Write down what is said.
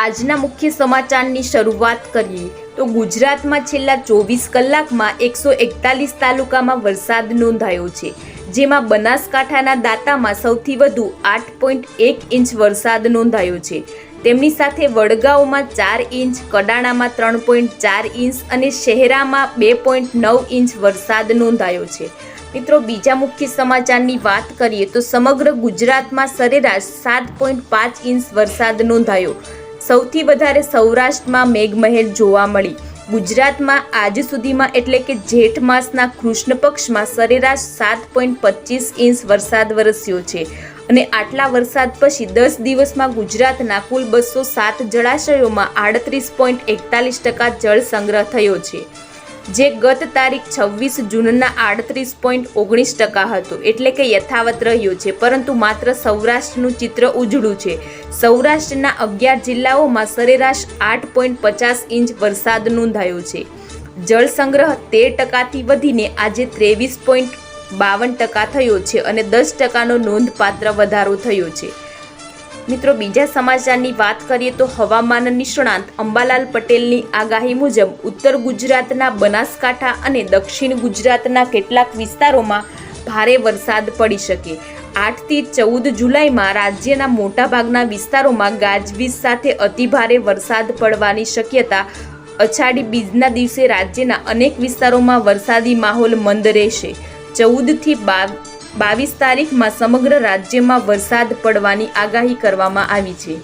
આજના મુખ્ય સમાચારની શરૂઆત કરીએ. તો ગુજરાતમાં છેલ્લા ચોવીસ કલાકમાં એકસો એકતાલીસ તાલુકામાં વરસાદ નોંધાયો છે, જેમાં બનાસકાંઠાના દાંતામાં સૌથી વધુ આઠ પોઈન્ટ એક ઇંચ વરસાદ નોંધાયો છે. તેમની સાથે વડગાંવમાં ચાર ઇંચ, કડાણામાં ત્રણ પોઈન્ટ ચાર ઇંચ અને શહેરામાં બે પોઈન્ટ નવ ઇંચ વરસાદ નોંધાયો છે. મિત્રો, બીજા મુખ્ય સમાચારની વાત કરીએ તો સમગ્ર ગુજરાતમાં સરેરાશ સાત પોઈન્ટ પાંચ ઇંચ વરસાદ નોંધાયો. સૌથી વધારે સૌરાષ્ટ્રમાં મેઘમહેર જોવા મળી. ગુજરાતમાં આજ સુધીમાં એટલે કે જેઠ માસના કૃષ્ણ પક્ષમાં સરેરાશ સાત પોઈન્ટ પચીસ ઇંચ વરસાદ વરસ્યો છે. અને આટલા વરસાદ પછી દસ દિવસમાં ગુજરાતના કુલ બસો સાત જળાશયોમાં આડત્રીસ પોઈન્ટ એકતાલીસ ટકા જળ સંગ્રહ થયો છે. જે ગત તારીખ છવ્વીસ જૂનના આડત્રીસ પોઈન્ટ ઓગણીસ ટકા હતો. એટલે કે યથાવત રહ્યો છે. પરંતુ માત્ર સૌરાષ્ટ્રનું ચિત્ર ઉજળું છે. સૌરાષ્ટ્રના અગિયાર જિલ્લાઓમાં સરેરાશ આઠ પોઈન્ટ પચાસ ઇંચ વરસાદ નોંધાયો છે. જળ સંગ્રહ તેર ટકાથી વધીને આજે ત્રેવીસ પોઈન્ટ બાવન ટકા થયો છે અને દસ ટકાનો નોંધપાત્ર વધારો થયો છે. મિત્રો, બીજા સમાચારની વાત કરીએ તો હવામાન નિષ્ણાંત અંબાલાલ પટેલની આગાહી મુજબ ઉત્તર ગુજરાતના બનાસકાંઠા અને દક્ષિણ ગુજરાતના કેટલાક વિસ્તારોમાં ભારે વરસાદ પડી શકે. આઠથી ચૌદ જુલાઈમાં રાજ્યના મોટાભાગના વિસ્તારોમાં ગાજવીજ સાથે અતિભારે વરસાદ પડવાની શક્યતા. અષાઢી બીજના દિવસે રાજ્યના અનેક વિસ્તારોમાં વરસાદી માહોલ મંદ રહેશે. ચૌદથી બાર બાવીસ તારીખમાં સમગ્ર રાજ્યમાં વરસાદ પડવાની આગાહી કરવામાં આવી છે.